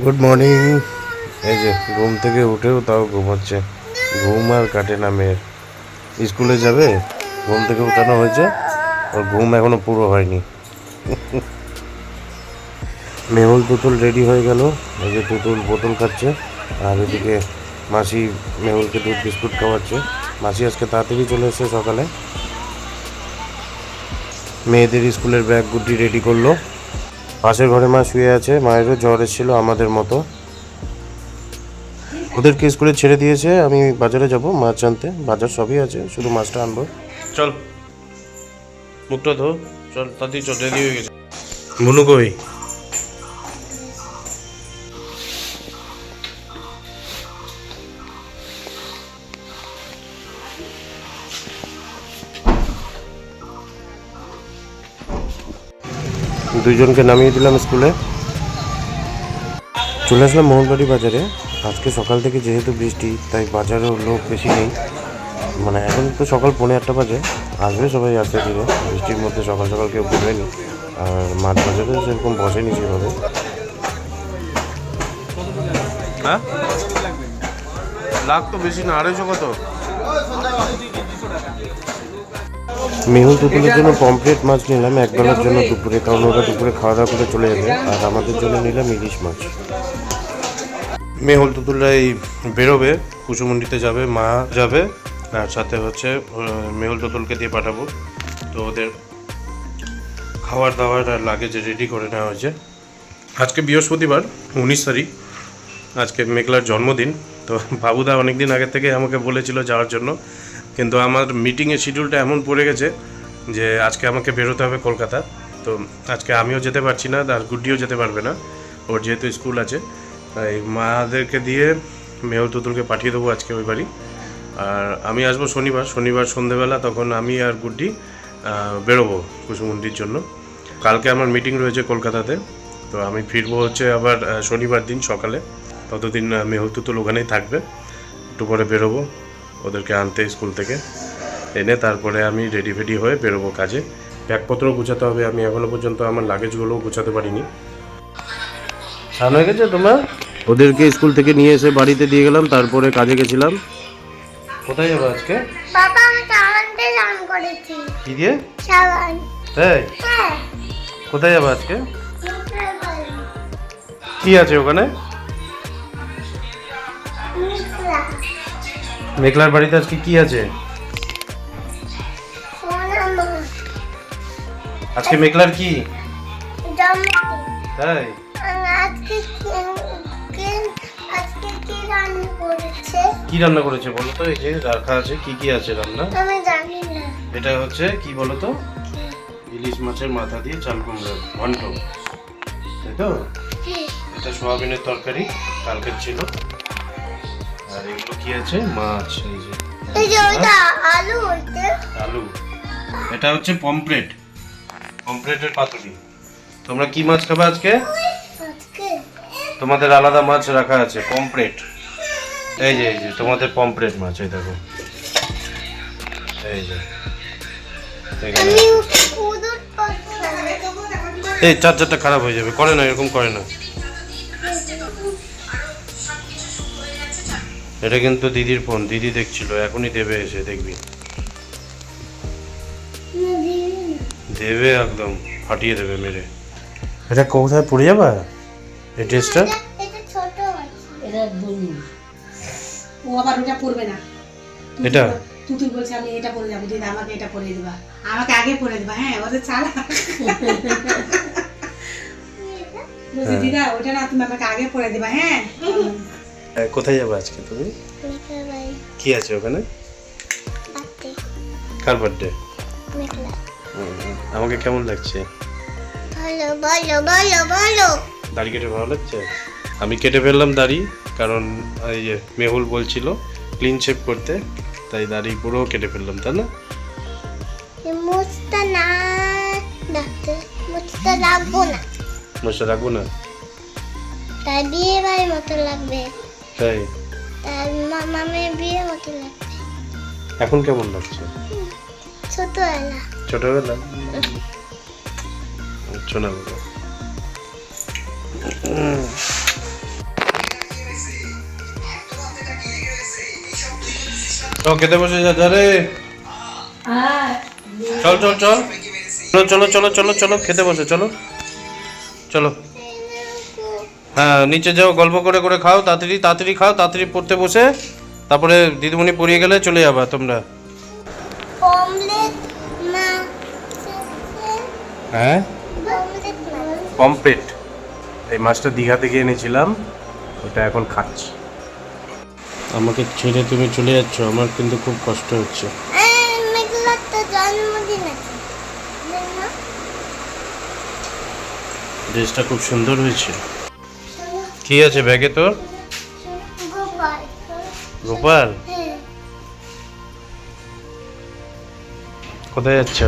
Good morning এই যে, ঘুম থেকে উঠেও তাও ঘুমাচ্ছে। ঘুম আর কাটে না মেয়ের। স্কুলে যাবে? ঘুম থেকে উঠানো হয়েছে? ওর ঘুম এখনও পুরো হয়নি। মেহুল পুতুল রেডি হয়ে গেল। এই যে পুতুল বোতল খাচ্ছে। আর এদিকে মাসি মেহুলকে দুধ, বিস্কুট খাওয়াচ্ছে। মাসি আজকে তাড়াতাড়ি চলে এসেছে সকালে। মেয়েদের স্কুলের ব্যাগ গুড্ডি রেডি করল। পাশের ঘরে মা শুয়ে আছে, মায়েরও জ্বর এসেছিল আমাদের মতো। ওদেরকে স্কুলে ছেড়ে দিয়েছে, আমি বাজারে যাব মাছ আনতে। বাজার সবই আছে, শুধু মাছটা আনব। চল, মুখটা ধো। চল, তাড়াতাড়ি চল রেডি হয়ে গেছে। মনু কই? দুইজনকে নামিয়ে দিলাম স্কুলে। চলে আসলাম মোহনবাড়ি বাজারে। আজকে সকাল থেকে যেহেতু বৃষ্টি, তাই বাজারেও লোক বেশি নেই। মানে এখন তো সকাল পৌনে আটটা বাজে। আসবে সবাই আসতে ধীরে। বৃষ্টির মধ্যে সকাল সকাল কেউ ঘুরবেনি। আর মাছ বাজারে সেরকম বসেনি সেভাবে। হ্যাঁ? লাখ তো বেশি না, আড়াইশো কত? মেহুল তুতুলের জন্য পমফ্রেট মাছ নিলাম একবেলার জন্য দুপুরে, কারণ ওরা দুপুরে খাওয়া দাওয়া করে চলে যাবে। আর আমাদের জন্য নিলাম ইলিশ মাছ। মেহুল তুতুলরা এই বেরোবে কুসুমুন্ডিতে যাবে, মা যাবে, আর সাথে হচ্ছে মেহুল তুতুলকে দিয়ে পাঠাবো। তো ওদের খাওয়ার দাওয়ার আর লাগেজ রেডি করে নেওয়া হয়েছে। আজকে বৃহস্পতিবার, উনিশ তারিখ। আজকে মেঘলার জন্মদিন। তো বাবুদা অনেক দিন আগে থেকে আমাকে বলেছিল যাওয়ার জন্য। কিন্তু আমার মিটিংয়ের শিডিউলটা এমন পড়ে গেছে যে আজকে আমাকে বেরোতে হবে কলকাতা। তো আজকে আমিও যেতে পারছি না, আর গুড্ডিও যেতে পারবে না। ওর যেহেতু স্কুল আছে, তাই মাদেরকে দিয়ে মেহুল তুতুলকে পাঠিয়ে দেবো আজকে ওই বাড়ি। আর আমি আসব শনিবার শনিবার সন্ধেবেলা তখন আমি আর গুড্ডি বেরোবো কুসুমুন্ডির জন্য। কালকে আমার মিটিং রয়েছে কলকাতাতে, তো আমি ফিরবো হচ্ছে আবার শনিবার দিন সকালে। ততদিন মেহুল তুতুল ওখানেই থাকবে। একটু পরে বেরোবো। ওদেরকে আনতে স্কুল থেকে। এনে তারপরে আমি রেডি ফেডি হয়ে বেরোবো কাজে। ব্যাগপত্র গুছাতে হবে। আমি এখনও পর্যন্ত আমার লাগেজগুলোও গুছাতে পারিনি। স্নান হয়ে গেছে তোমার? ওদেরকে স্কুল থেকে নিয়ে এসে বাড়িতে দিয়ে গেলাম তারপরে কাজে গেছিলাম। কোথায় যাব আজকে? বাবা আমি সাবান দিয়ে স্নান করেছি। কি দিয়ে? সাবান তাই হ্যাঁ। কোথায় যাব আজকে? কি আছে ওখানে? মেঘলার বাড়িতে আজকে কি আছে? আজকে মেঘলার কি? তাই? কি- রান্না করেছে? বলো তো? এই যে রাখা আছে কি কি আছে রান্না? আমি জানি না। এটা হচ্ছে কি বলো তো? ইলিশ মাছের মাথা দিয়ে চাল কুমড়ো ঘন্ট। তাই তো? এটা সোয়াবিনের তরকারি কালকের ছিল। এগুলো কি আছে? মাছ এই যে। এই যে ওইটা আলু হইতে আলু। এটা হচ্ছে পমপ্লেট পমপ্লেটের পাতুরি। তোমরা কি মাছ খাবে আজকে? আজকে। তোমাদের আলাদা মাছ রাখা আছে পমপ্লেট এই যে এই যে তোমাদের পমপ্লেট মাছ এই দেখো। এই যে এই চার্জারটা খারাপ হয়ে যাবে করে না এরকম করে না। এটা কিন্তু দিদির ফোন দিদি দেখছিল এখনই দেবে এসে দেখবি। দেবে একদম ফাটিয়ে দেবে মেরে। এটা কোথায় পড়ে যাবা? এই ড্রেসটা এটা ছোট আছে। এটা বলুন ও আবার ওটা পরবে না। এটা? তো- তুই তুই বলছে আমি এটা পরে যাব দিদা আমাকে এটা পরে দেবা। আমাকে আগে পরে দেবা হ্যাঁ ওদের চালা বলছে দিদা ওটা না তুমি আমাকে আগে পরে দেবা হ্যাঁ। কোথায় যাবে আজকে তুমি? কি আছে ওখানে? কার বার্থডে আমাকে কেমন লাগছে? বলো বলো বলো বলো দাড়ি কেটে ভালো লাগছে? আমি কেটে ফেললাম দাড়ি কারণ এই যে মেহুল বলছিল ক্লিন শেপ করতে তাই দাড়ি পুরো কেটে ফেললাম তাই না? মুছতে না মুছতে লাগবো না। মশা রাখব না? তাই বিয়ে বাড়ির মতো লাগবে। তাই বিয়ে লাগছে এখন কেমন লাগছে? ছোটবেলা। ছোটবেলা? শোনা আচ্ছা, বলো চল খেতে বসে যা চল চল চল। চলো চলো চলো চলো চলো খেতে বসে চলো। চলো। হ্যাঁ নিচে যাও গল্প করে করে খাও তাড়াতাড়ি তাড়াতাড়ি খাও তাড়াতাড়ি পড়তে বসে তারপরে দিদিমণি পড়িয়ে গেলে চলে যাবা তোমরা। হ্যাঁ? পমপ্লেট এই মাছটা দীঘা থেকে এনেছিলাম ওটা এখন খাচ্ছি। আমাকে ছেড়ে তুমি চলে যাচ্ছ আমার কিন্তু খুব কষ্ট হচ্ছে? ড্রেসটা খুব সুন্দর হয়েছে। কি আছে ব্যাগে তোর? গোপাল? গোপাল কোথায় যাচ্ছ?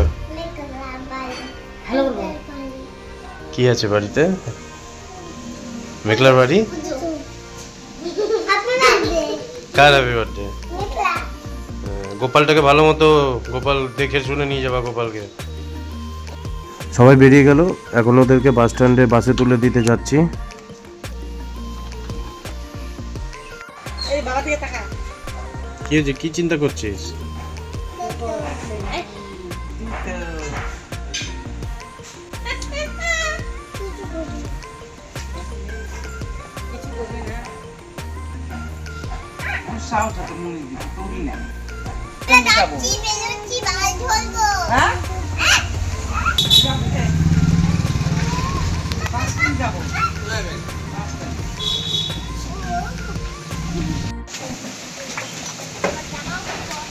কি আছে বাড়িতে? মেঘলার বাড়ি? কার হ্যাপি বার্থডে গোপালটাকে ভালো মতো গোপাল দেখে শুনে নিয়ে যাবা গোপালকে। সবাই বেরিয়ে গেল এখন ওদেরকে বাস স্ট্যান্ডে বাসে তুলে দিতে যাচ্ছি। হয়েছে কি চিন্তা করছিস? যাচ্ছি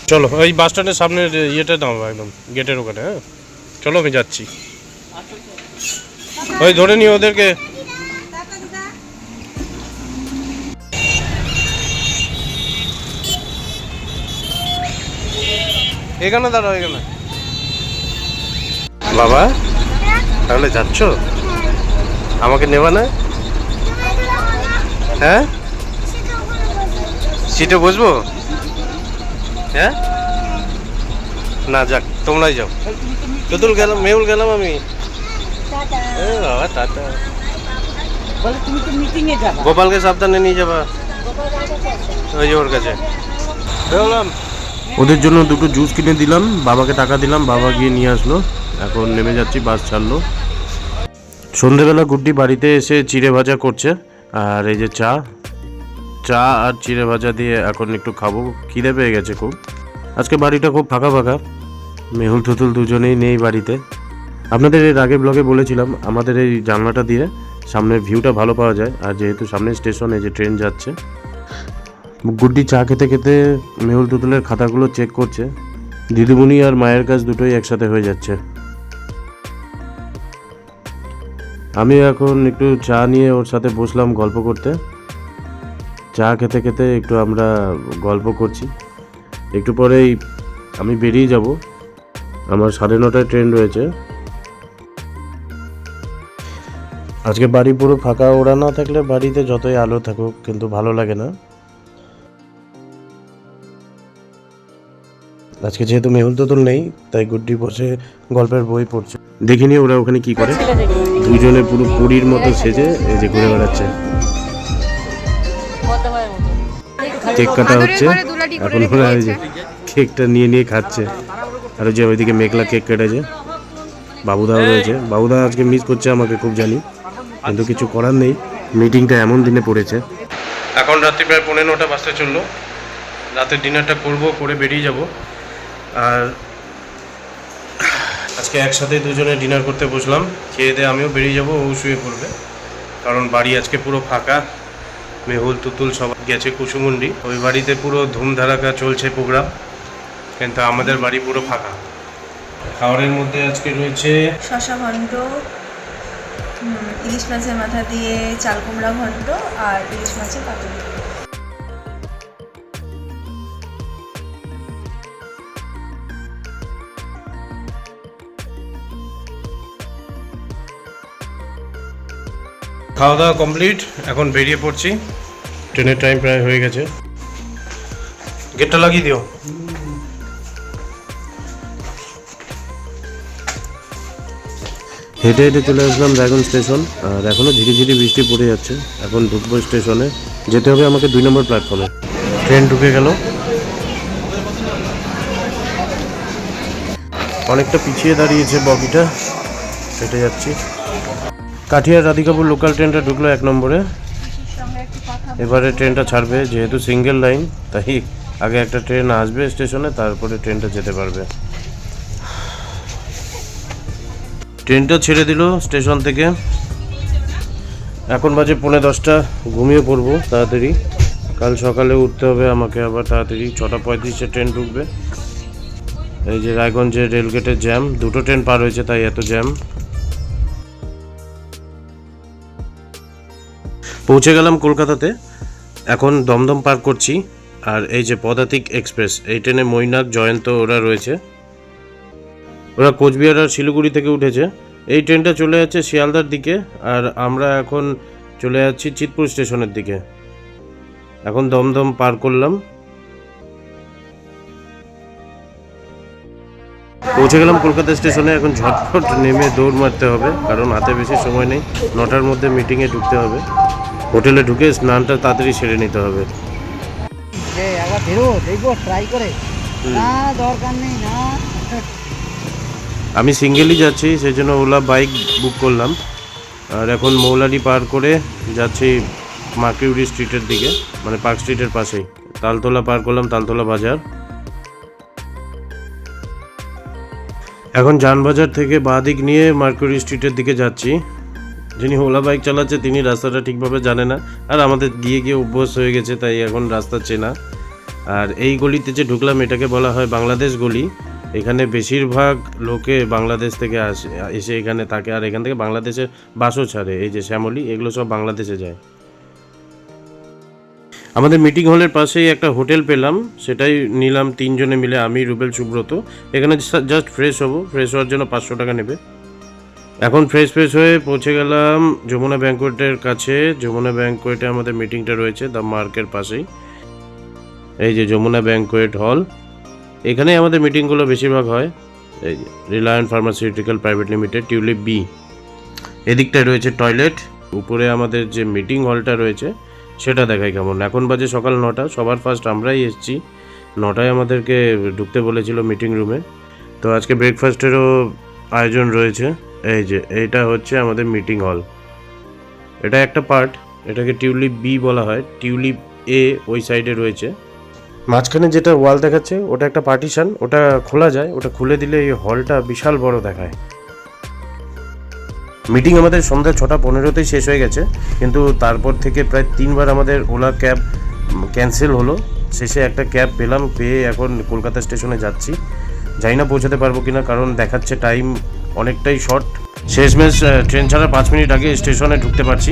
চলো ওই বাস স্ট্যান্ডের সামনের ইয়েটা নাও একদম গেটের ওখানে হ্যাঁ? চলো আমি যাচ্ছি। ওই ধরে নিও ওদেরকে। এখানে দাঁড়াও এখানে। বাবা তাহলে যাচ্ছ? আমাকে নেবা না? হ্যাঁ? সিটে বসবো? হ্যাঁ? না যাক তোমরাই যাও। তুতুল গেলাম মেহুল গেলাম আমি। বাবা টাটা। বলে তুমি তো মিটিং এ যাবা। গোপালকে সাবধানে নিয়ে যাবা। ওই যে ওর কাছে। বেরোলাম ওদের জন্য দুটো জুস কিনে দিলাম বাবাকে টাকা দিলাম বাবা গিয়ে নিয়ে আসলো। এখন নেমে যাচ্ছি বাস ছাড়লো। সন্ধেবেলা গুড্ডি বাড়িতে এসে চিড়ে ভাজা করছে আর এই যে চা। চা আর চিড়ে ভাজা দিয়ে এখন একটু খাব। খিদে পেয়ে গেছে খুব। আজকে বাড়িটা খুব ফাঁকা ফাঁকা। মেহুল থুতুল দুজনেই নেই বাড়িতে। আপনাদের এর আগে ব্লগে বলেছিলাম, আমাদের এই জানলাটা দিয়ে সামনের ভিউটা ভালো পাওয়া যায়। আর যেহেতু সামনের স্টেশনে যে ট্রেন যাচ্ছে, গুড্ডি চা খেতে খেতে মেহুল তুতুলের খাতাগুলো চেক করছে। দিদিমণি আর মায়ের কাজ দুটোই একসাথে হয়ে যাচ্ছে। আমি এখন একটু চা নিয়ে ওর সাথে বসলাম গল্প করতে। চা খেতে খেতে একটু আমরা গল্প করছি। একটু পরেই আমি বেরিয়ে যাব। আমার সাড়ে নটায় ট্রেন রয়েছে। আজকে বাড়ি পুরো ফাঁকা ওড়া না থাকলে বাড়িতে যতই আলো থাকুক কিন্তু ভালো লাগে না। আজকে যেহেতু মেহুল তুতুল নেই তাই গুড্ডি বসে গল্পের বই পড়ছে। দেখিনি ওরা ওখানে কি করে? দুজনে পুরো পুরীর মতো সেজে এই যে ঘুরে বেড়াচ্ছে। কেক কাটা হচ্ছে এখন ওরা এই যে কেকটা নিয়ে নিয়ে খাচ্ছে। আর ওই যে ওইদিকে মেঘলা কেক কেটেছে। বাবুদাও রয়েছে। বাবুদা আজকে মিস করছে আমাকে খুব জানি। কিন্তু কিছু করার নেই। মিটিংটা এমন দিনে পড়েছে। এখন রাত্রি প্রায় পৌনে নটা বাজতে চলল। রাতের ডিনারটা করব করে বেরিয়ে যাব। আর আজকে একসাথে দুজনে ডিনার করতে বসলাম। খেয়ে দিয়ে আমিও বেরিয়ে যাব ও শুয়ে পড়বে। কারণ বাড়ি আজকে পুরো ফাঁকা। মেহুল তুতুল সব গেছে কুসুমুন্ডি। ওই বাড়িতে পুরো ধুমধারাকা চলছে প্রোগ্রাম। কিন্তু আমাদের বাড়ি পুরো ফাঁকা। খাবারের মধ্যে আজকে রয়েছে শশা ঘণ্ট ইলিশ মাছের মাথা দিয়ে চাল কুমড়া ঘণ্ট আর ইলিশ মাছের পাতুরি। খাওয়া দাওয়া কমপ্লিট এখন বেরিয়ে পড়ছি। ট্রেনের টাইম প্রায় হয়ে গেছে। গেটটা লাগিয়ে দিও। হেঁটে হেঁটে চলে আসলাম ড্রাগন স্টেশন আর এখনও ধীরে ধীরে বৃষ্টি পড়ে যাচ্ছে। এখন ঢুকবো স্টেশনে। যেতে হবে আমাকে দুই নম্বর প্ল্যাটফর্মে ট্রেন ঢুকে গেল। অনেকটা পিছিয়ে দাঁড়িয়েছে বগিটা। হেঁটে যাচ্ছি। কাঠিয়ার রাধিকাপুর লোকাল ট্রেনটা ঢুকলো এক নম্বরে। এবারে ট্রেনটা ছাড়বে, যেহেতু সিঙ্গেল লাইন তাই আগে একটা ট্রেন আসবে স্টেশনে তারপরে ট্রেনটা যেতে পারবে। ট্রেনটা ছেড়ে দিল স্টেশন থেকে। এখন বাজে পৌনে দশটা, ঘুমিয়ে পড়ব তাড়াতাড়ি। কাল সকালে উঠতে হবে আমাকে আবার তাড়াতাড়ি, ছটা পঁয়ত্রিশে ট্রেন ঢুকবে। এই যে রায়গঞ্জের রেলগেটের জ্যাম দুটো ট্রেন পার হয়েছে তাই এত জ্যাম পৌঁছে গেলাম কলকাতাতে। এখন দমদম পার করছি। আর এই যে পদাতিক এক্সপ্রেস, এই ট্রেনে মৈনাক, জয়ন্ত ওরা রয়েছে। ওরা কোচবিহার আর শিলিগুড়ি থেকে উঠেছে। এই ট্রেনটা চলে যাচ্ছে শিয়ালদার দিকে, আর আমরা এখন চলে যাচ্ছি চিতপুর স্টেশনের দিকে। এখন দমদম পার করলাম। পৌঁছে গেলাম কলকাতা স্টেশনে। এখন ঝটফট নেমে দৌড় মারতে হবে, কারণ হাতে বেশি সময় নেই। নটার মধ্যে মিটিংয়ে ঢুকতে হবে। হোটেলে ঢুকে স্নানটা তাড়াতাড়ি সেরে নিতে হবে। যে একবার বেরো দেখব ট্রাই করে। না দরকার নেই না। আমি সিঙ্গেলই যাচ্ছি সেই জন্য ওলা বাইক বুক করলাম। আর এখন মৌলারি পার করে যাচ্ছি মার্কিউরি স্ট্রিটের দিকে মানে পার্ক স্ট্রিটের পাশেই। তালতলা পার করলাম তালতলা বাজার। এখন যানবাজার থেকে বাঁ দিক নিয়ে মার্কিউরি স্ট্রিটের দিকে যাচ্ছি। যিনি ওলা বাইক চালাচ্ছে, তিনি রাস্তাটা ঠিকভাবে জানে না। আর আমাদের গিয়ে গিয়ে অভ্যাস হয়ে গেছে, তাই এখন রাস্তা চেনা। আর এই গলিতে যে ঢুকলাম, এটাকে বলা হয় বাংলাদেশ গলি। এখানে বেশিরভাগ লোকে বাংলাদেশ থেকে আসে, এসে এখানে থাকে, আর এখান থেকে বাংলাদেশে বাসও ছাড়ে। এই যে শ্যামলি, এগুলো সব বাংলাদেশে যায়। আমাদের মিটিং হলের পাশেই একটা হোটেল পেলাম। সেটাই নিলাম তিনজনে মিলে, আমি, রুবেল, সুব্রত। এখানে জাস্ট ফ্রেশ হব। ফ্রেশ হওয়ার জন্য পাঁচশো টাকা নেবে। এখন ফ্রেশ ফ্রেশ হয়ে পৌঁছে গেলাম যমুনা ব্যাঙ্কোয়েটের কাছে। যমুনা ব্যাঙ্কোয়েটে আমাদের মিটিংটা রয়েছে দ্য মার্কের পাশেই। এই যে যমুনা ব্যাঙ্কোয়েট হল এখানেই আমাদের মিটিংগুলো বেশিরভাগ হয়। এই যে Reliance pharmaceutical private limited Tulip B এদিকটায় রয়েছে টয়লেট উপরে আমাদের যে মিটিং হলটা রয়েছে, সেটা দেখাই কেমন। এখন বাজে সকাল নটা, সবার ফার্স্ট আমরাই এসেছি। নটায় আমাদেরকে ঢুকতে বলেছিল মিটিং রুমে তো আজকে ব্রেকফাস্টেরও আয়োজন রয়েছে। এই যে, এইটা হচ্ছে আমাদের মিটিং হল এটা একটা পার্ট এটাকে টিউলিপ বি বলা হয়। টিউলিপ এ ওই সাইডে রয়েছে। মাঝখানে যেটা ওয়াল দেখাচ্ছে, ওটা একটা পার্টিশন ওটা খোলা যায়, ওটা খুলে দিলে এই হলটা বিশাল বড় দেখায়। মিটিং আমাদের সন্ধ্যা ছটা পনেরোতেই শেষ হয়ে গেছে, কিন্তু তারপর থেকে প্রায় তিনবার আমাদের ওলা ক্যাব ক্যান্সেল হলো। শেষে একটা ক্যাব পেলাম, পেয়ে এখন কলকাতা স্টেশনে যাচ্ছি। জানি না পৌঁছাতে পারব কিনা, কারণ দেখাচ্ছে টাইম অনেকটাই শর্ট শেষ মেশ ট্রেন ছাড়া পাঁচ মিনিট আগে স্টেশনে ঢুকতে পারছি।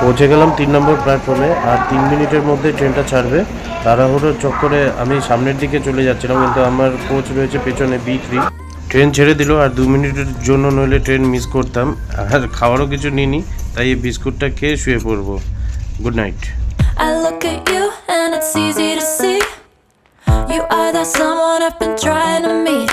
পৌঁছে গেলাম তিন নম্বর প্ল্যাটফর্মে আর তিন মিনিটের মধ্যে ট্রেনটা ছাড়বে। তাড়াহুড়োর চক্করে আমি সামনের দিকে চলে যাচ্ছিলাম কিন্তু আমার কোচ রয়েছে পেছনে বি থ্রি ট্রেন ছেড়ে দিল আর দু মিনিটের জন্য নইলে ট্রেন মিস করতাম। আর খাওয়ারও কিছু নিইনি তাই এই বিস্কুটটা খেয়ে শুয়ে পড়ব। good night I look at you and it's easy to see You are that someone I've been trying to meet